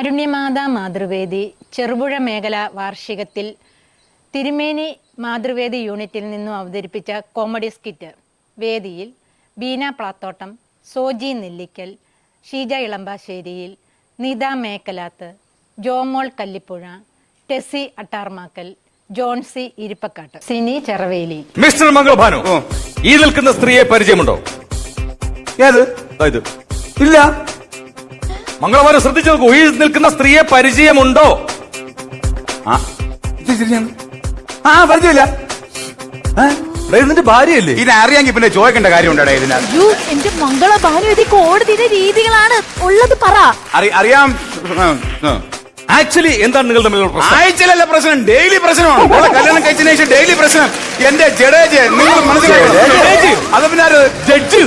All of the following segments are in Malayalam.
കാരുണ്യമാതാ മാതൃവേദി ചെറുപുഴ മേഖല വാർഷികത്തിൽ തിരുമേനി മാതൃവേദി യൂണിറ്റിൽ നിന്നും അവതരിപ്പിച്ച കോമഡി സ്കിറ്റ് വേദിയിൽ ബീന പ്ലാത്തോട്ടം സോജി നെല്ലിക്കൽ ഷീജ ഇളമ്പാശ്ശേരിയിൽ നിത മേക്കലാത്ത് ജോമോൾ കല്ലിപ്പുഴ ടെസി അട്ടാർമാക്കൽ ജോൺസി ഇരിപ്പക്കാട്ട്. സിനി ചെറവേലി. മിസ്റ്റർ മംഗളഭാനു ഈ നിൽക്കുന്ന സ്ത്രീയെ പരിചയമുണ്ടോ? ഏത്? ഇല്ല. മംഗളഭാനു ശ്രദ്ധിച്ചു നോക്കൂ. ഈ നിൽക്കുന്ന സ്ത്രീയെ പരിചയമുണ്ടോ? ആ. പരിചയമില്ല? ഇതിന്റെ ഭാര്യയല്ലേ? ഇത് അറിയാമെങ്കിൽ പിന്നെ ചോദിക്കേണ്ട കാര്യമുണ്ടേ ഇതിനകത്ത് അയ്യോ എന്റെ മംഗള ഭാനു ഇത് കോടതിയുടെ രീതികളാണ്. ഉള്ളത് പറ. അറിയാം. ആക്ച്വലി എന്താണ് നിങ്ങൾ തമ്മിലുള്ള പ്രശ്നം? ആഴ്ചയിലല്ല പ്രശ്നം ഡെയിലി പ്രശ്നമാണ്. കല്യാണം കഴിച്ചതിന് ശേഷം ഡെയിലി പ്രശ്നം. എന്റെ ജഡേജ് നിങ്ങൾ മനസ്സിലാക്കണം? അത് പിന്നെ ആര്? ജഡ്ജ്?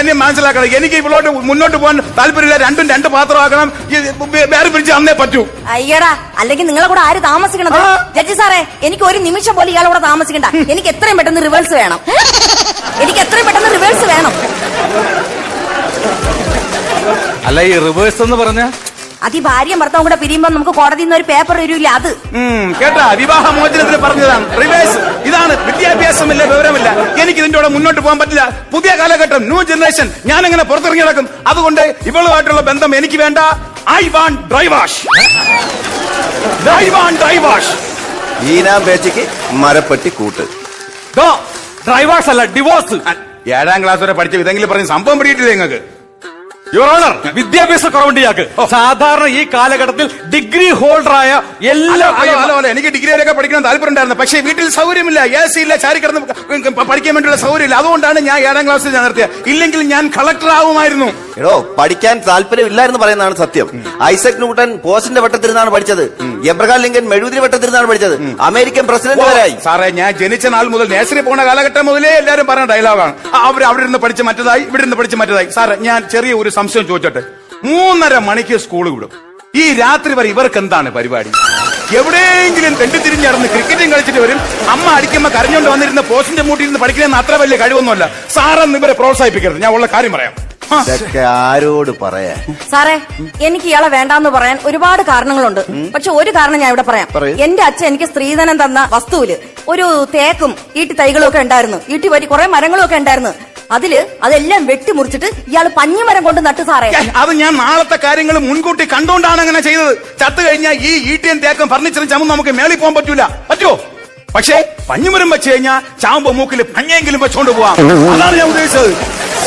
എന്നെ മനസ്സിലാക്കണം. എനിക്ക് ഇവളോട്ട് മുന്നോട്ട് പോകാൻ താല്പര്യമില്ല. രണ്ടും രണ്ട് പാത്രമാക്കണം. വേറെ പിടിച്ച് അന്നേ പറ്റൂ. അയ്യടാ അല്ലെങ്കിൽ നിങ്ങളെ കൂടെ ആര് താമസിക്കണത് ആ. ജഡ്ജി സാറേ എനിക്ക് ഒരു നിമിഷം പോലും ഇയാളെ കൂടെ താമസിക്കണ്ട. എനിക്ക് എത്രയും പെട്ടെന്ന് റിവേഴ്സ് വേണം. എനിക്ക് എത്രയും പെട്ടെന്ന് റിവേഴ്സ് വേണം. അല്ല ഈ റിവേഴ്സ് എന്ന് പറഞ്ഞ അത് ഈ ഭാര്യയും ഭർത്താവും കൂടെ പിരിയുമ്പോ നമുക്ക് കോടതിയിൽ നിന്ന് ഒരു പേപ്പർ വരില്ല അത്. കേട്ടാ. വിവാഹ മോചനത്തിന് പറഞ്ഞതാണ്. റിവേഴ്സ് ഇതാണ്. വിദ്യാഭ്യാസമില്ല വിവരമില്ല. എനിക്ക് ഇതിന്റെ കൂടെ മുന്നോട്ട് പോകാൻ പറ്റില്ല. പുതിയ കാലഘട്ടം ന്യൂ ജനറേഷൻ ഞാൻ എങ്ങനെ പുറത്തിറങ്ങി നടക്കും. അതുകൊണ്ട് ഇവളുമായിട്ടുള്ള ബന്ധം എനിക്ക് വേണ്ട. I want dry wash dry want dry wash ഈനാ പേച്ചയ്ക്ക് മരപ്പെട്ടി കൂട്ട്. ഡ്രൈ വാഷ് അല്ല ഡിവോഴ്സ് ഏഴാം ക്ലാസ് വരെ പഠിച്ച ഇതെങ്കിലും പറഞ്ഞ് സംഭവം പിടിയിട്ടില്ല നിങ്ങൾക്ക്? യുവർ ഓണർ വിദ്യാഭ്യാസ കുറവുണ്ട് ഇയാൾക്ക് സാധാരണ ഈ കാലഘട്ടത്തിൽ ഡിഗ്രി ഹോൾഡർ ആയ എല്ലാ എനിക്ക് ഡിഗ്രി വരെയൊക്കെ പഠിക്കണം താല്പര്യം ഉണ്ടായിരുന്നു. പക്ഷേ വീട്ടിൽ സൗകര്യമില്ല. എ സി ഇല്ല ചാരി കിടന്ന് പഠിക്കാൻ വേണ്ടിയുള്ള സൗകര്യമില്ല. അതുകൊണ്ടാണ് ഞാൻ ഏഴാം ക്ലാസ്സിൽ ഞാൻ നിർത്തിയത്. ഇല്ലെങ്കിൽ ഞാൻ കളക്ടർ ആവുമായിരുന്നു. എടോ പഠിക്കാൻ താല്പര്യമില്ലായിരുന്നു പറയുന്നതാണ് സത്യം. ഐസക് ന്യൂട്ടൻ പോസ്റ്റിന്റെ വട്ടത്തിരുന്നാണ് പഠിച്ചത്. എബ്രഹാം ലിങ്കൻ മെഴുകുതിരി വട്ടത്തിരുന്നാണ് പഠിച്ചത്. അമേരിക്കൻ പ്രസിഡന്റ് വരായി സാറേ ഞാൻ ജനിച്ച നാൾ മുതൽ നേഴ്സറി പോണ കാലഘട്ടം മുതലേ എല്ലാവരും പറഞ്ഞ ഡയലോഗാണ് അവർ അവിടെ ഇരുന്ന് പഠിച്ച മറ്റതായി ഇവിടെ ഇരുന്ന് പഠിച്ച് മറ്റതായി. സാറേ ഞാൻ ചെറിയ ഒരു സംശയം ചോദിച്ചോട്ടെ? മൂന്നര മണിക്ക് സ്കൂൾ വിടും. ഈ രാത്രി വരെ ഇവർക്ക് എന്താണ് പരിപാടി? എവിടെയെങ്കിലും തെണ്ടിത്തിരിഞ്ഞിറന്ന് ക്രിക്കറ്റും കളിച്ചിട്ട് വരും. അമ്മ അടിക്കുമ്പോ കരഞ്ഞോണ്ട് വന്നിരുന്ന പോസ്റ്റിന്റെ മൂട്ടിൽ പഠിക്കുന്ന അത്ര വലിയ കഴിവൊന്നുമല്ല. സാറെന്ന് ഇവരെ പ്രോത്സാഹിപ്പിക്കരുത്. ഞാൻ ഉള്ള കാര്യം പറയാം. ആരോട് പറയാ സാറേ എനിക്ക് ഇയാളെ വേണ്ടാന്ന് പറയാൻ ഒരുപാട് കാരണങ്ങളുണ്ട്. പക്ഷെ ഒരു കാരണം ഞാൻ ഇവിടെ പറയാം. പറയൂ. എന്റെ അച്ഛൻ എനിക്ക് സ്ത്രീധനം തന്ന വസ്തുവിൽ ഒരു തേക്കും ഈട്ടി തൈകളും ഒക്കെ ഉണ്ടായിരുന്നു. ഈട്ടി വരി കുറെ മരങ്ങളും ഒക്കെ ഉണ്ടായിരുന്നു. അതിൽ അതെല്ലാം വെട്ടിമുറിച്ചിട്ട് ഇയാൾ പഞ്ഞിമരം കൊണ്ട് നട്ടു സാറേ. അത് ഞാൻ നാളത്തെ കാര്യങ്ങൾ മുൻകൂട്ടി കണ്ടോണ്ടാണ് അങ്ങനെ ചെയ്തത്. ചത്തു കഴിഞ്ഞാൽ ഈ ഈട്ടിയും തേക്കും ഫർണിച്ചറും ചമന്ന് നമുക്ക് മേളിൽ പോകാൻ പറ്റൂല. പറ്റോ പക്ഷേ പഞ്ഞിമരം വെച്ച് കഴിഞ്ഞാൽ ചാമ്പ മൂക്കിൽ പഞ്ഞെങ്കിലും വെച്ചോണ്ട് പോവാം. അതാണ് ഞാൻ ഉദ്ദേശിച്ചത്.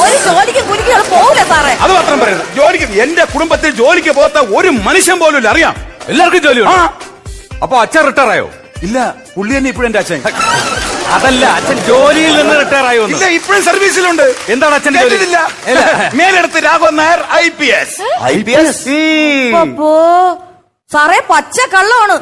ഒരു ജോലിക്ക് പോകില്ല സാറേ. അത് മാത്രം പറയുന്നത് ജോലിക്ക് എന്റെ കുടുംബത്തിൽ ജോലിക്ക് പോകാത്ത ഒരു മനുഷ്യൻ പോലും ഇല്ല. അറിയാം? എല്ലാവർക്കും ജോലി ജോലിയുണ്ട് അപ്പൊ അച്ഛൻ റിട്ടയർ ആയോ? ഇല്ല പുള്ളി തന്നെ ഇപ്പോഴും എന്റെ അച്ഛൻ. അതല്ല അച്ഛൻ ജോലിയിൽ നിന്ന് റിട്ടയർ ആയി വന്നു. ഇല്ല ഇപ്പോഴും സർവീസിലുണ്ട്. എന്താണ് അച്ഛൻ? കേട്ടിട്ടില്ല. Meleduth Raghavan Nair I P S I P S സാറേ പച്ച കള്ളമാണ്?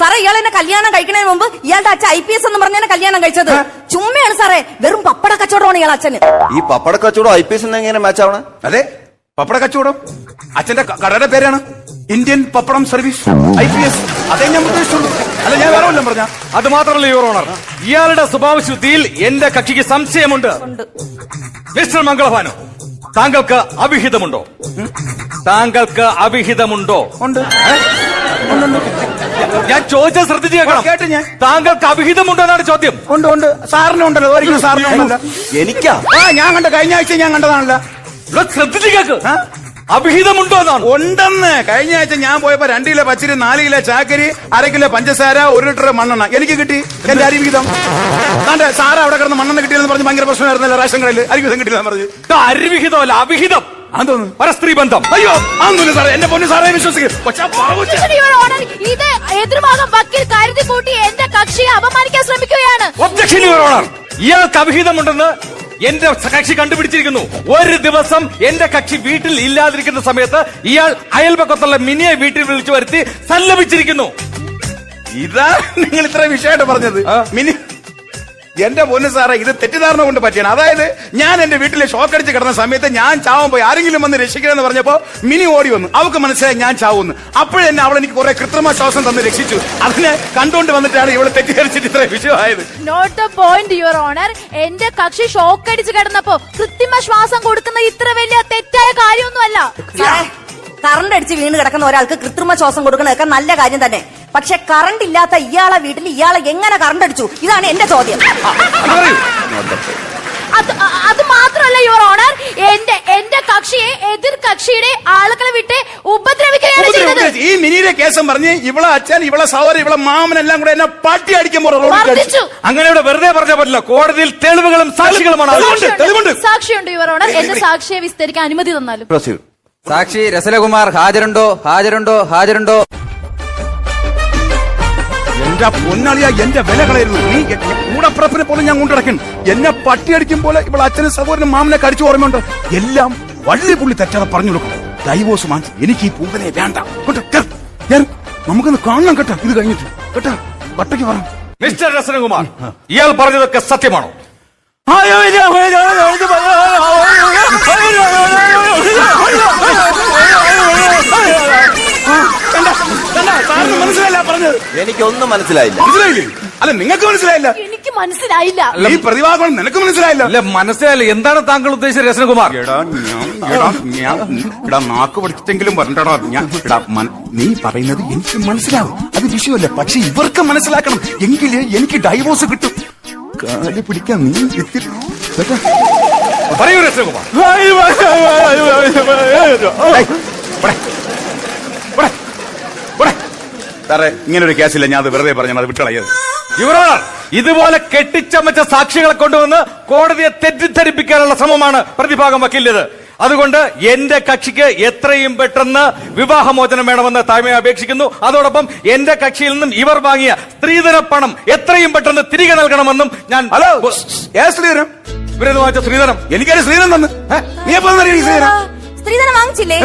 സാറേ ഇയാൾ എന്നെ കല്യാണം കഴിക്കുന്നതിന് മുമ്പ് ഇയാളുടെ അച്ഛൻ ഐ പി എസ് എന്ന് പറഞ്ഞാണ് കല്യാണം കഴിച്ചത്. ചുമ്മയാണ് സാറേ വെറും പപ്പട കച്ചവടമാണ് ഇയാൾ അച്ഛന്. ഈ പപ്പട കച്ചവടം ഐ പി എസ് എങ്ങനെ മാച്ച് ആവണ? അതെ പപ്പട കച്ചവടം. അച്ഛന്റെ കടയുടെ പേരാണ് Indian pappadam service. I P S അതേ ഞാൻ ഉദ്ദേശിച്ചുള്ളൂ. അല്ല ഞാൻ വേറെ വല്ലതും പറഞ്ഞ? അത് മാത്രമല്ല യുവർ ഓണർ ഇയാളുടെ സ്വഭാവശുദ്ധിയിൽ എന്റെ കക്ഷിക്ക് സംശയമുണ്ട്. മിസ്റ്റർ മംഗളഭാനു താങ്കൾക്ക് അവിഹിതമുണ്ടോ? താങ്കൾക്ക് അവിഹിതമുണ്ടോ? ഉണ്ട്. ഞാൻ ചോദിച്ചാൽ ശ്രദ്ധിച്ചു കേൾക്കണം കേട്ടു ഞാൻ. താങ്കൾക്ക് അവിഹിതമുണ്ടോ എന്നാണ് ചോദ്യം. ഉണ്ട് ഉണ്ട്. സാറിന് ഉണ്ടല്ലോ ഒരിക്കലും സാറിന് ഉണ്ടല്ലോ. എനിക്കാ? ആ ഞാൻ കണ്ട കഴിഞ്ഞ ആഴ്ച ഞാൻ കണ്ടതാണല്ലോ. ശ്രദ്ധിച്ച് കേക്ക്. ആ? അവിഹിതമുണ്ടോ എന്നാണ്. ഉണ്ടെന്ന്. കഴിഞ്ഞ ആഴ്ച ഞാൻ പോയപ്പോ രണ്ട് കിലോ പച്ചരി നാല് കിലോ ചാക്കരി അര കിലോ പഞ്ചസാര ഒരു ലിറ്റർ മണ്ണെണ്ണ. എനിക്ക് കിട്ടി. എന്റെ അരിവിഹിതം. താണ്ടെ സാറ അവിടെ കിടന്ന് മണ്ണെണ്ണ കിട്ടിയെന്ന് പറഞ്ഞ് ഭയങ്കര പ്രശ്നമായിരുന്നല്ലോ റേഷൻ കടയിൽ അരിവിഹിതം കിട്ടിയെന്ന് പറഞ്ഞു. അരിവിഹിതമല്ല അഭിഹിതം. അതൊന്നും പരസ്ത്രീ ബന്ധം. അയ്യോ അതൊന്നുമില്ല സാറേ. എന്റെ പൊന്നു സാറേ വിശ്വസിക്കും പക്ഷെ Objection, Your Honor. ഇത് എതിർഭാഗം വക്കീൽ കരുതി കൂട്ടി എന്റെ കക്ഷിയെ അപമാനിക്കാൻ ശ്രമിക്കുകയാണ്. ഒബ്ജക്ഷൻ യുവർ ഓണർ ഇയാൾക്ക് അവിഹിതമുണ്ടെന്ന് എന്റെ കക്ഷി കണ്ടുപിടിച്ചിരിക്കുന്നു. ഒരു ദിവസം എന്റെ കക്ഷി വീട്ടിൽ ഇല്ലാതിരിക്കുന്ന സമയത്ത് ഇയാൾ അയൽപക്കത്തുള്ള മിനിയെ വീട്ടിൽ വിളിച്ചു വരുത്തി സല്ലപിച്ചിരിക്കുന്നു. ഇതാ നിങ്ങൾ ഇത്ര വിഷയമായിട്ട് പറഞ്ഞത്. മിനി എന്റെ പൊന്നു സാറേ ഇത് തെറ്റിദ്ധാരണ കൊണ്ട് പറ്റിയാണ്. അതായത് ഞാൻ എന്റെ വീട്ടിലെ ഷോക്ക് അടിച്ച് കിടന്ന സമയത്ത് ഞാൻ ചാവാൻ പോയി. ആരെങ്കിലും വന്ന് രക്ഷിക്കണമെന്ന് പറഞ്ഞപ്പോ മിനി ഓടി വന്നു. അവൾക്ക് മനസ്സിലായി ഞാൻ ചാവുന്നു അപ്പോഴെന്നെ അവൾ എനിക്ക് കുറെ കൃത്രിമ ശ്വാസം തന്ന് രക്ഷിച്ചു. അതിനെ കണ്ടുകൊണ്ട് വന്നിട്ടാണ് ഇവൾ തെറ്റിദ്ധരിച്ചിട്ട് ഇത്ര വിഷയമായത്. Not the point your honour എന്റെ കക്ഷി ഷോക്ക് അടിച്ച് കിടന്നപ്പോ കൃത്രിമ ശ്വാസം കൊടുക്കുന്ന ഇത്ര വലിയ തെറ്റായ കാര്യമൊന്നുമല്ല. കറണ്ട് അടിച്ച് വീണ് കിടക്കുന്ന ഒരാൾക്ക് കൃത്രിമ ശ്വാസം കൊടുക്കണതൊക്കെ നല്ല കാര്യം തന്നെ. പക്ഷെ കറണ്ട് ഇല്ലാത്ത ഇയാളെ വീട്ടിൽ ഇയാളെ എങ്ങനെ കറണ്ട് അടിച്ചു? ഇതാണ് എന്റെ ചോദ്യം. അത് മാത്രമല്ല യുവർ ഓണർ എന്റെ എന്റെ കക്ഷിയെ എതിർ കക്ഷിയുടെ ആളുകളെ വിട്ട് ഉപദ്രവിക്കുകയാണ് ചെയ്തത് ഈ മിനിയുടെ കേസം പറഞ്ഞ് ഇവളെ അച്ഛൻ ഇവളെ സഹോദരൻ ഇവളെ മാമനെല്ലാം കൂടെ എന്നെ പട്ടി അടിക്കാൻ. അങ്ങനെ ഇവിടെ വെറുതെ പറഞ്ഞ പറ്റില്ല. കോടതിയിൽ തെളിവുകളും സാക്ഷികളുമാണ്. സാക്ഷിയുണ്ട്. യുവർ ഓണർ എന്റെ സാക്ഷിയെ വിസ്തരിക്കാൻ അനുമതി തന്നാലും. സാക്ഷി രസലകുമാർ ഹാജരുണ്ടോ ഹാജരുണ്ടോ ഹാജരുണ്ടോ എന്റെ പൊന്നളിയ എന്റെ വില കളയരുത് നീ കൂടെ എ- പോലും ഞാൻ കൊണ്ടിടക്കും എന്നെ പട്ടിയടിക്കും പോലെ ഇവിടെ അച്ഛനും സഹോദരനും മാമനെ കടിച്ചു ഓർമ്മയുണ്ട് എല്ലാം വള്ളി പുള്ളി തെറ്റാതെ പറഞ്ഞു കൊടുക്കും ഡൈവോഴ്സ് വാങ്ങിച്ച് എനിക്ക് ഈ പൂവനെ വേണ്ട കേട്ടോ, കേറ്. നമുക്കൊന്ന് കാണണം കേട്ടോ ഇത് കഴിഞ്ഞിട്ട് കേട്ടോ വട്ടയ്ക്ക് പറ മിസ്റ്റർ രസനകുമാർ ഇയാൾ പറഞ്ഞതൊക്കെ സത്യമാണോ സാറിന് മനസ്സിലായില്ല പറഞ്ഞത് എനിക്കൊന്നും മനസ്സിലായില്ല മനസ്സിലായില്ലേ അല്ല നിങ്ങൾക്ക് മനസ്സിലായില്ല എനിക്ക് മനസ്സിലായില്ല ഈ പ്രതിഭാഗം നിനക്ക് മനസ്സിലായില്ല അല്ല മനസ്സിലായില്ല എന്താണ് താങ്കൾ ഉദ്ദേശിച്ചത് രസനകുമാർ എടാ ഞാൻ എടാ ഞാൻ എടാ നാക്ക് പഠിച്ചിട്ടെങ്കിലും പറഞ്ഞടാ ഞാൻ എടാ മന- നീ പറയുന്നത് എനിക്ക് മനസ്സിലാവും അത് വിഷയമല്ല പക്ഷെ ഇവർക്ക് മനസ്സിലാക്കണം എങ്കിലേ എനിക്ക് ഡൈവോഴ്സ് കിട്ടും കാൽ പിടിക്കാൻ നീ ഇത്തിരി കേട്ടോ? പറയൂ രസനകുമാർ ഏയ്, ഇവിടെ. ഇവിടെ. സാറേ ഇങ്ങനെ ഒരു കേസില്ല ഞാൻ അത് വെറുതെ പറഞ്ഞു അത് വിട്ടളയത് യുവറോണർ ഇതുപോലെ കെട്ടിച്ചമച്ച സാക്ഷികളെ കൊണ്ടുവന്ന് കോടതിയെ തെറ്റിദ്ധരിപ്പിക്കാനുള്ള ശ്രമമാണ് പ്രതിഭാഗം വക്കില്ലത് അതുകൊണ്ട് എന്റെ കക്ഷിക്ക് എത്രയും പെട്ടെന്ന് വിവാഹമോചനം വേണമെന്ന് താഴ്മയെ അപേക്ഷിക്കുന്നു. അതോടൊപ്പം എന്റെ കക്ഷിയിൽ നിന്നും ഇവർ വാങ്ങിയ സ്ത്രീധന പണം എത്രയും പെട്ടെന്ന് തിരികെ നൽകണമെന്നും ഞാൻ ഹലോ ശ്രീധരം ഇവരെന്ന് വാങ്ങിച്ച ശ്രീധരം എനിക്കൊരു ശ്രീധരം തന്ന്? നീ എപ്പോ തന്നടി ശ്രീധരം സ്ത്രീധനം വാങ്ങിച്ചില്ലേ?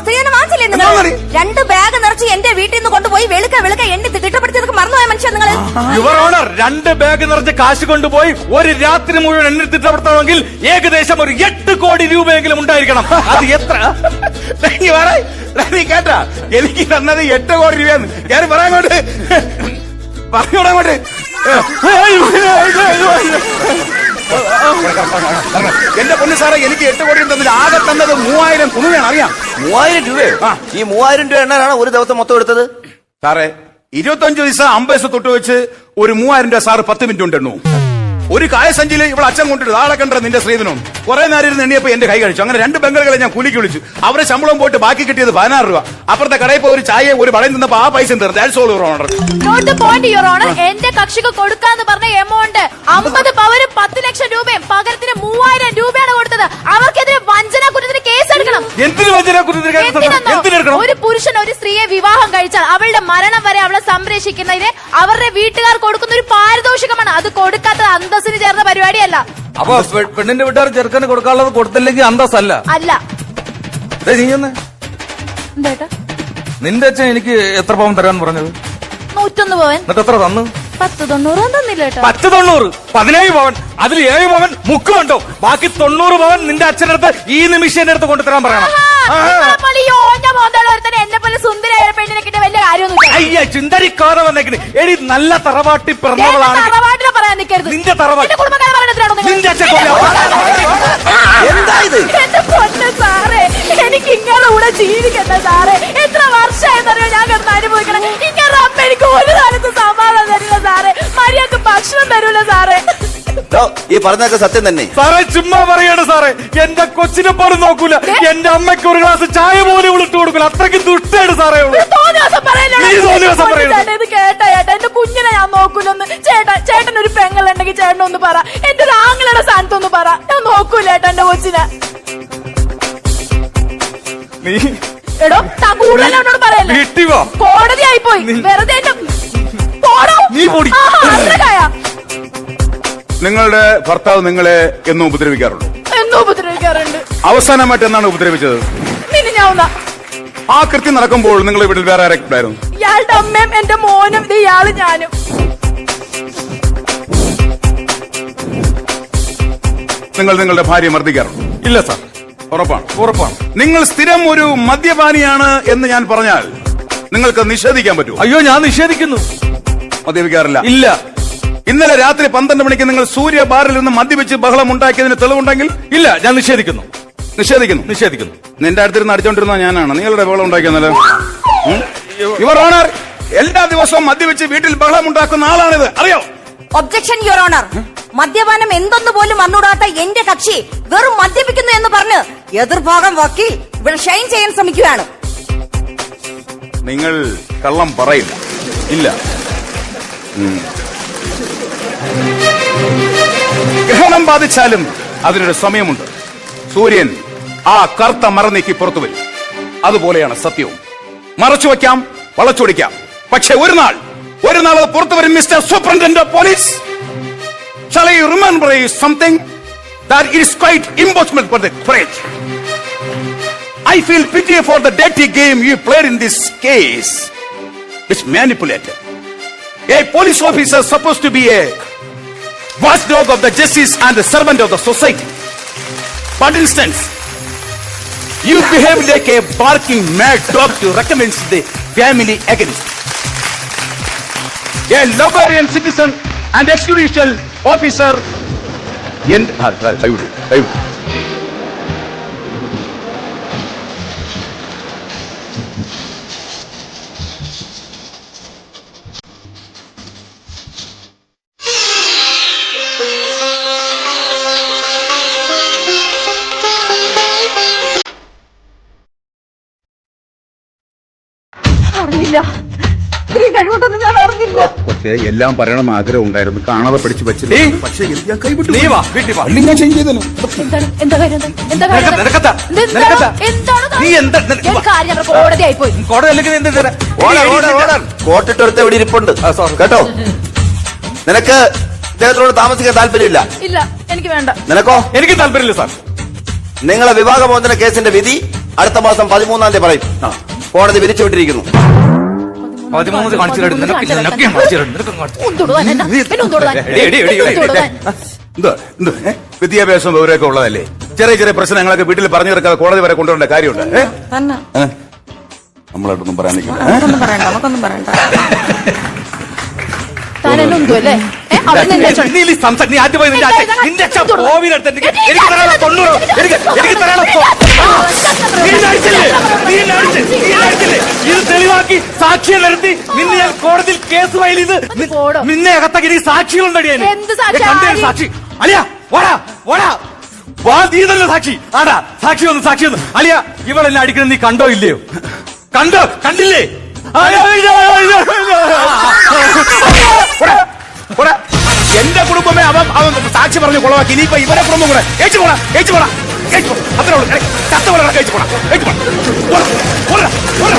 സ്ത്രീധനം വാങ്ങിച്ചില്ലേ? നിങ്ങൾ? രണ്ട് ബാഗ് നിറച്ച് എന്റെ വീട്ടിൽ നിന്ന് കൊണ്ടുപോയി വെളുക്ക വെളുക്ക എണ്ണി തിട്ടപ്പെടുത്തിയതൊക്കെ മറന്നുപോയ മനുഷ്യൻ നിങ്ങൾ യുവർ ഓണർ രണ്ട് ബാഗ് നിറച്ച് കാശ് കൊണ്ടുപോയി ഒരു രാത്രി മുഴുവൻ എണ്ണി തിട്ടപ്പെടുത്തണമെങ്കിൽ ഏകദേശം ഒരു എട്ട് കോടി രൂപയെങ്കിലും ഉണ്ടായിരിക്കണം. അത് എത്ര? നീ പറ. നീ കേട്ടാ. എനിക്ക് തന്നത് എട്ട് കോടി രൂപയാണ്. ഞാൻ പറയാൻ കൊണ്ട് പറഞ്ഞോടാ അങ്ങോട്ട്. എന്റെ പൊന്നു സാറേ എനിക്ക് എട്ട് കോടി തന്നില്ല ആകെ തന്നത് മൂവായിരം തുണിയാണ് അറിയാം. മൂവായിരം രൂപയോ? ആ. ഈ മൂവായിരം രൂപ എണ്ണാനാണ് ഒരു ദിവസം മൊത്തം എടുത്തത്? സാറേ ഇരുപത്തഞ്ച് ദിവസം അമ്പത് ദിവസം തൊട്ട് വെച്ച് ഒരു മൂവായിരം രൂപ സാറ് പത്ത് മിനിറ്റ് എണ്ണു ഒരു കായസഞ്ചിയിൽ ഇവിടെ അച്ഛൻ കൊണ്ടിട്ട് ആളെ കണ്ടത് നിന്റെ സ്ത്രീധനവും. കുറെ നേരം ഇരുന്ന് എണ്ണിയപ്പോ എന്റെ കൈ കഴിച്ചു. അങ്ങനെ രണ്ട് ബംഗളുകളെ ഞാൻ കൂലിക്ക് വിളിച്ചു. അവരെ ശമ്പളം പോയിട്ട് ബാക്കി കിട്ടിയത് പതിനാറ് രൂപ. അപ്പുറത്തെ കടയിൽ പോയി ഒരു ചായ ഒരു വളയിൽ നിന്നപ്പോ ആ പൈസ തീർന്നു എന്റെ കക്ഷിക്ക് കൊടുക്കാന്ന് പറഞ്ഞ എമൗണ്ട് അമ്പത് പവരും പത്ത് ലക്ഷം രൂപയും പകരത്തിന് മൂവായിരം രൂപയാണ് കൊടുത്തത്. അവർക്കെതിരെ വഞ്ചന കുറ്റത്തിന് എന്തിനെടുക്കണം? ഒരു പുരുഷൻ ഒരു സ്ത്രീയെ വിവാഹം കഴിച്ചാൽ അവളുടെ മരണം വരെ അവളെ സംരക്ഷിക്കുന്നതിന് അവരുടെ വീട്ടുകാർ കൊടുക്കുന്ന ഒരു പാരിതോഷികമാണ്. അത് കൊടുക്കാത്ത അന്തസ്സിന് ചേർന്ന പരിപാടിയല്ല. അപ്പൊ പെണ്ണിന്റെ വീട്ടുകാർ ചെറുക്കന് കൊടുക്കാനുള്ളത് കൊടുത്തില്ലെങ്കിൽ അന്തസ് അല്ല. അല്ല നിന്റെ അച്ഛൻ എനിക്ക് എത്ര പവൻ തരാൻ പറഞ്ഞത്? നൂറ്റൊന്ന് പവൻ. എന്നിട്ട് എത്ര തന്നു? പത്ത് തൊണ്ണൂറ് തന്നില്ല കേട്ടോ. പത്ത് തൊണ്ണൂറ്. പതിനേഴ് പവൻ. അതിൽ ഏഴ് പവൻ മുക്കുമുണ്ടോ ബാക്കി തൊണ്ണൂറ് പവൻ നിന്റെ അച്ഛന്റെ അടുത്ത് ഈ നിമിഷം എന്റെ അടുത്ത് കൊണ്ടുതരാൻ പറയണം. അയ്യ ചിന്തരിക്കാതെ വന്നേക്കണ് എടി നല്ല തറവാട്ടി പിറന്നവളാണ്. നിന്റെ തറവാട്ടി നിന്റെ അച്ഛൻ എന്താ ഇത്? എനിക്ക് ഇങ്ങനെ കൂടെ ജീവിക്കണ്ട സാറേ സാറേ. ഈ പറഞ്ഞൊക്കെ സത്യം തന്നെ. സാറേ ചുമ്മാ പറയാണ് സാറേ. എന്റെ കൊച്ചിനെ പോലും നോക്കൂല. എന്റെ അമ്മയ്ക്ക് ഒരു ഗ്ലാസ് ചായ പോലും ഇവിളിട്ട് കൊടുക്കൂല. അത്രയ്ക്ക് ദുഷ്ടയാണ് സാറേ അവൾ. നീ തോന്നിയ ദിവസം പറയരുത്. കേട്ടാ ചേട്ടാ എന്റെ കുഞ്ഞിനെ ഞാൻ നോക്കൂലൊന്ന്. ചേട്ടാ ചേട്ടൻ ഒരു പെങ്ങളുണ്ടെങ്കിൽ ചേട്ടൻ ഒന്ന് പറ. എന്റെ ഒരു ആങ്ങളുടെ സ്ഥാനത്തൊന്ന് പറ. ഞാൻ നോക്കൂല ഏട്ടാ എന്റെ കൊച്ചിനെ. നീ എടോ താ കൂടുതൽ എന്നോട് പറയല്ലേ? വീട്ടിൽ പോ കോടതിയായി പോയി വെറുതെ എന്റെ പോടോ. നീ പോടി. ആഹാ, നിങ്ങളുടെ ഭർത്താവ് നിങ്ങളെ എന്നും ഉപദ്രവിക്കാറുണ്ട് എന്നും ഉപദ്രവിക്കാറുണ്ട്. അവസാനമായിട്ട് എന്നാണ് ഉപദ്രവിച്ചത്? ആ കൃത്യം നടക്കുമ്പോൾ നിങ്ങൾ വീട്ടിൽ വേറെ ആരൊക്കെ ഉണ്ടായിരുന്നു? ഇയാളുടെ അമ്മയും എന്റെ മോനും ഇത് ഇയാൾ ഞാനും. നിങ്ങൾ നിങ്ങളുടെ ഭാര്യ മർദ്ദിക്കാറുണ്ട്? ഇല്ല സാർ. ഉറപ്പാണ്. ഉറപ്പാണ്. നിങ്ങൾ സ്ഥിരം ഒരു മദ്യപാനിയാണ് എന്ന് ഞാൻ പറഞ്ഞാൽ നിങ്ങൾക്ക് നിഷേധിക്കാൻ പറ്റുമോ? അയ്യോ ഞാൻ നിഷേധിക്കുന്നു. മദ്യപിക്കാറില്ല. ഇല്ല. ഇന്നലെ രാത്രി പന്ത്രണ്ട് മണിക്ക് നിങ്ങൾ സൂര്യ ബാറിൽ നിന്ന് മദ്യപിച്ച് ബഹളം ഉണ്ടാക്കിയതിന് തെളിവുണ്ടെങ്കിൽ ഇല്ല ഞാൻ നിഷേധിക്കുന്നു. നിഷേധിക്കുന്നു നിഷേധിക്കുന്നു. നിന്റെ അടുത്തിരുന്ന് അടിച്ചോണ്ടിരുന്ന ഞാനാണ്. നിങ്ങളുടെ ബഹളം ഉണ്ടാക്കിയെന്നല്ലോ യുവർ ഓണർ എല്ലാ ദിവസവും മദ്യപിച്ച് വീട്ടിൽ ബഹളം ഉണ്ടാക്കുന്ന ആളാണിത്. അറിയോ? ഒബ്ജക്ഷൻ യുവർ ഓണർ മദ്യപാനം എന്തെന്ന് പോലും അറിഞ്ഞൂടാത്ത എന്റെ കക്ഷി വെറും മദ്യപിക്കുന്നു എന്ന് പറഞ്ഞ് എതിർഭാഗം വക്കീൽ ഇവിടെ ഷൈൻ ചെയ്യാൻ ശ്രമിക്കുകയാണ്. നിങ്ങൾ കള്ളം പറയില്ല. ഇല്ല. ഗ്രഹണം ബാധിച്ചാലും അതിനൊരു സമയമുണ്ട് സൂര്യൻ ആ കറുത്ത മറ പുറത്തു വരും അതുപോലെയാണ് സത്യവും മറച്ചു വയ്ക്കാം വളച്ചൊടിക്കാം പക്ഷെ ഒരു നാൾ ഒരു നാൾ അത് പുറത്തു വരും mister superintendent of police? I feel pity for the dirty game you played in this case. It's manipulated. A police officer is supposed to be a watchdog of the justice and the servant of the society. But instance, you behave like a barking mad dog to recommend the family against. A lover and citizen and extrajudicial officer. End. Ah, I would. I would. പക്ഷേ എല്ലാം പറയണമെന്ന് ആഗ്രഹം ഉണ്ടായിരുന്നു. കാണാതെ പഠിച്ചു വെച്ചിട്ടുണ്ട് പക്ഷേ എനിക്ക് ഞാൻ കൈവിട്ടു. നീ വാ വീട്ടിൽ വാ. പള്ളി ഞാൻ ചേഞ്ച് ചെയ്തല്ലോ എന്താണ്? എന്താ കാര്യം? എന്താ? കാര്യം? നിനക്ക്? എന്താണ്? നീ എന്താ- നിനക്ക് കാര്യം കോടതി അല്ലെങ്കിൽ എന്ത് കോട്ടിട്ടൊരുത്ത ഇവിടെ ഇരിപ്പുണ്ട്. കേട്ടോ? നിനക്ക് ഇദ്ദേഹത്തിനോട് താമസിക്കാൻ താല്പര്യമില്ല. ഇല്ല എനിക്ക് വേണ്ട. നിനക്കോ? എനിക്ക് താല്പര്യമില്ല സാർ. നിങ്ങളെ വിവാഹമോചന കേസിന്റെ വിധി അടുത്ത മാസം പതിമൂന്നാം തീയതി പറയും. കോടതി വിധിച്ചുവിട്ടിരിക്കുന്നു. പതിമൂന്ന് കാണിച്ചു തരും നിനക്ക് നിനക്ക് ഞാൻ കാണിച്ചു. തരും നിനക്ക് കാണിച്ചു. എന്തോ എന്തോ വിദ്യാഭ്യാസം വിവരമൊക്കെ ഉള്ളതല്ലേ? ചെറിയ ചെറിയ പ്രശ്നങ്ങളൊക്കെ വീട്ടിൽ പറഞ്ഞു തീർക്കാതെ കോടതി വരെ കൊണ്ടുവരേണ്ട കാര്യമുണ്ട്? നമ്മളായിട്ടൊന്നും പറയാൻ നമുക്കൊന്നും പറയണ്ട. താൻ എന്നെ അല്ലേ നീ ഈ നിന്റെ അച്ഛൻ- നിന്റെ അച്ഛൻ കോവിലെടുത്ത് എനിക്ക് എനിക്ക് തൊണ്ണൂറ് എനിക്ക് എനിക്ക് നീ നീ നീ ഇത് തെളിവാക്കി സാക്ഷിയെ നിർത്തി നിന്നെ ഞാൻ കോടതിയിൽ കേസ് ഫയൽ ചെയ്ത് നിന്നെ അകത്താക്കി നീ സാക്ഷികളുണ്ടടി? കണ്ടേ സാക്ഷി. അലിയ ഓടാ ഓടാ വാ നീ തന്നെ സാക്ഷി. ആടാ സാക്ഷി ഒന്ന് സാക്ഷി ഒന്ന് അലിയ ഇവളെന്നെ അടിക്കണം നീ കണ്ടോ ഇല്ലയോ? കണ്ടോ? കണ്ടില്ലേ? പോടാ, പോടാ. എന്റെ കുടുംബമേ അവൻ അവൻ സാക്ഷി പറഞ്ഞു കൊളവാക്കി ഇനിയിപ്പോ ഇവരെ കുടുംബം കൂടെ ഏച്ചു പോടാ ഏച്ചു പോടാ ഏച്ചു പോ. അത്രേ ഉള്ളൂ ചത്ത പോലെ ഏച്ചു പോടാ ഏച്ചു പോടാ പോടാ, പോടാ, പോടാ.